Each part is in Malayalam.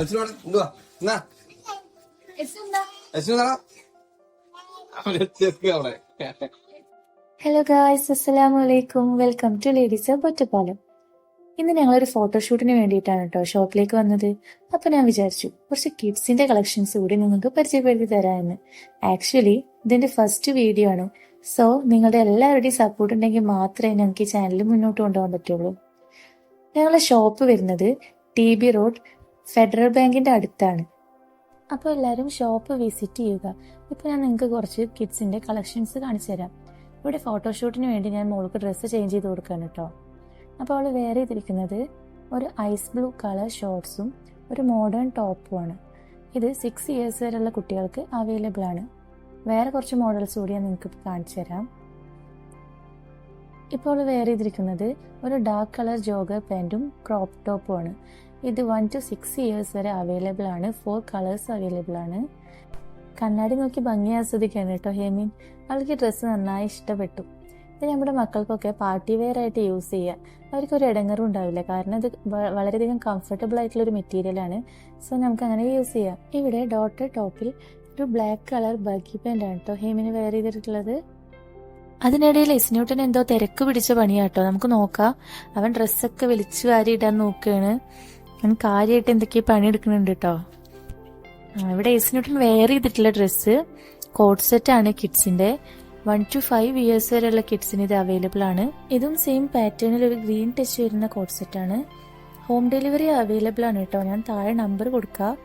അച്ഛനോട് എന്തുവാ എന്നാ അച്ഛനാ അവിടെ ചെറുക്ക അവിടെ ഹലോ ഗായ്സ് അസ്സലാമു അലൈക്കും വെൽക്കം ടു ലേഡീസ് ഒറ്റപ്പാലം ഇന്ന് ഞങ്ങൾ ഒരു ഫോട്ടോഷൂട്ടിന് വേണ്ടിയിട്ടാണ് കേട്ടോ ഷോപ്പിലേക്ക് വന്നത്. അപ്പൊ ഞാൻ വിചാരിച്ചു കുറച്ച് കിഡ്സിന്റെ കളക്ഷൻസ് കൂടി നിങ്ങൾക്ക് പരിചയപ്പെടുത്തി തരാമെന്ന്. ആക്ച്വലി ഇതിന്റെ ഫസ്റ്റ് വീഡിയോ ആണ്. സോ നിങ്ങളുടെ എല്ലാവരുടെയും സപ്പോർട്ട് ഉണ്ടെങ്കിൽ മാത്രമേ ഞങ്ങൾക്ക് ഈ ചാനൽ മുന്നോട്ട് കൊണ്ടുപോകാൻ പറ്റുള്ളൂ. ഞങ്ങളുടെ ഷോപ്പ് വരുന്നത് ടി ബി റോഡ് ഫെഡറൽ ബാങ്കിന്റെ അടുത്താണ്. അപ്പോൾ എല്ലാവരും ഷോപ്പ് വിസിറ്റ് ചെയ്യുക. ഇപ്പൊ ഞാൻ നിങ്ങൾക്ക് കുറച്ച് കിഡ്സിന്റെ കളക്ഷൻസ് കാണിച്ചു തരാം. ഇവിടെ ഫോട്ടോഷൂട്ടിന് വേണ്ടി ഞാൻ മോൾക്ക് ഡ്രസ്സ് ചേഞ്ച് ചെയ്ത് കൊടുക്കാണ് കേട്ടോ. അപ്പോൾ അവൾ വെയർ ചെയ്തിരിക്കുന്നത് ഒരു ഐസ് ബ്ലൂ കളർ ഷോർട്സും ഒരു മോഡേൺ ടോപ്പും ആണ്. ഇത് സിക്സ് ഇയേഴ്സ് വരെയുള്ള കുട്ടികൾക്ക് അവൈലബിൾ ആണ്. വേറെ കുറച്ച് മോഡൽസ് കൂടി ഞാൻ നിങ്ങൾക്ക് കാണിച്ചു തരാം. ഇപ്പോൾ വേറെ വെയർ ചെയ്തിരിക്കുന്നത് ഒരു ഡാർക്ക് കളർ ജോഗർ പാന്റും ക്രോപ്പ് ടോപ്പുമാണ് ഇത് വൺ ടു സിക്സ് ഇയേഴ്സ് വരെ അവൈലബിൾ ആണ്. ഫോർ കളേഴ്സ് അവൈലബിൾ ആണ്. കണ്ണാടി നോക്കി ഭംഗി ആസ്വദിക്കാൻ കേട്ടോ ഹേമിൻ. അവൾക്ക് ഡ്രസ്സ് നന്നായി ഇഷ്ടപ്പെട്ടു. ഇത് നമ്മുടെ മക്കൾക്കൊക്കെ പാർട്ടി വെയർ ആയിട്ട് യൂസ് ചെയ്യാം അവർക്കൊരു ഇടങ്ങറും ഉണ്ടാവില്ല. കാരണം ഇത് വളരെയധികം കംഫർട്ടബിൾ ആയിട്ടുള്ള ഒരു മെറ്റീരിയലാണ് സോ നമുക്ക് അങ്ങനെ യൂസ് ചെയ്യാം. ഇവിടെ ഡോട്ടർ ടോപ്പിൽ ഒരു ബ്ലാക്ക് കളർ ബഗി പാന്റ് ആണ് കേട്ടോ ഹേമിന് വെയർ ചെയ്തിട്ടുള്ളത്. അതിനിടയിൽ ഇസ്ന്യൂട്ടൻ എന്തോ തിരക്ക് പിടിച്ച പണിയാട്ടോ നമുക്ക് നോക്കാം. അവൻ ഡ്രസ്സൊക്കെ വലിച്ചു വാരി ഇടാൻ നോക്കുകയാണ് അവൻ കാര്യമായിട്ട് എന്തൊക്കെയോ പണിയെടുക്കുന്നുണ്ട് കേട്ടോ ഇവിടെ എസിനോട്ടും വെയർ ചെയ്തിട്ടുള്ള ഡ്രസ്സ് കോട്ട് സെറ്റ് ആണ് കിഡ്സിന്റെ വൺ ടു ഫൈവ് ഇയേഴ്സ് വരെയുള്ള കിഡ്സിന് ഇത് അവൈലബിൾ ആണ് ഇതും സെയിം പാറ്റേണിൽ ഒരു ഗ്രീൻ ടച്ച് വരുന്ന കോട്ട് സെറ്റ് ആണ് ഹോം ഡെലിവറി അവൈലബിൾ ആണ് കേട്ടോ ഞാൻ താഴെ നമ്പർ കൊടുക്കാം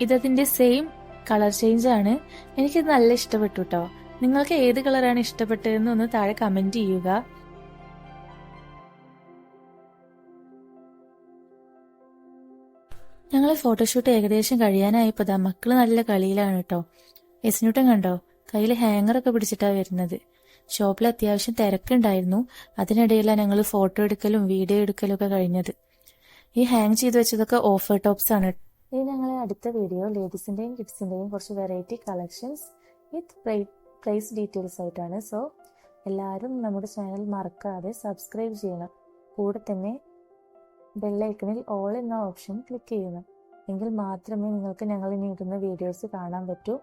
ഇതതിന്റെ സെയിം കളർ ചേഞ്ച് ആണ്. എനിക്കിത് നല്ല ഇഷ്ടപ്പെട്ടു കേട്ടോ നിങ്ങൾക്ക് ഏത് കളറാണ് ഇഷ്ടപ്പെട്ടതെന്ന് ഒന്ന് താഴെ കമന്റ് ചെയ്യുക. ഞങ്ങൾ ഫോട്ടോഷൂട്ട് ഏകദേശം കഴിയാനായപ്പോ ദാ മക്കൾ നല്ല കളിയിലാണ് കേട്ടോ എസ്നൂട്ടൻ കണ്ടോ? കയ്യിൽ ഹാങ്ങറൊക്കെ പിടിച്ചിട്ടാണ് വരുന്നത്. ഷോപ്പിൽ അത്യാവശ്യം തിരക്കുണ്ടായിരുന്നു. അതിനിടയിലാണ് ഞങ്ങൾ ഫോട്ടോ എടുക്കലും വീഡിയോ എടുക്കലും ഒക്കെ കഴിഞ്ഞത്. ഈ ഹാങ് ചെയ്ത് വെച്ചതൊക്കെ ഓഫർ ടോപ്സ് ആണ് ഇനി ഞങ്ങൾ അടുത്ത വീഡിയോ ലേഡീസിന്റെയും കിഡ്സിന്റെയും കുറച്ച് variety collections with price details ആയിട്ടാണ്. സോ എല്ലാവരും നമ്മുടെ ചാനൽ മറക്കാതെ സബ്സ്ക്രൈബ് ചെയ്യണം. കൂടെ തന്നെ ബെല്ലൈക്കണിൽ ഓൾ എന്ന ഓപ്ഷൻ ക്ലിക്ക് ചെയ്യണം. എങ്കിൽ മാത്രമേ നിങ്ങൾക്ക് ഞങ്ങൾ ഇനി ഇടുന്ന വീഡിയോസ് കാണാൻ പറ്റൂ.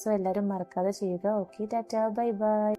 സോ എല്ലാവരും മറക്കാതെ ചെയ്യുക. Okay Tata bye bye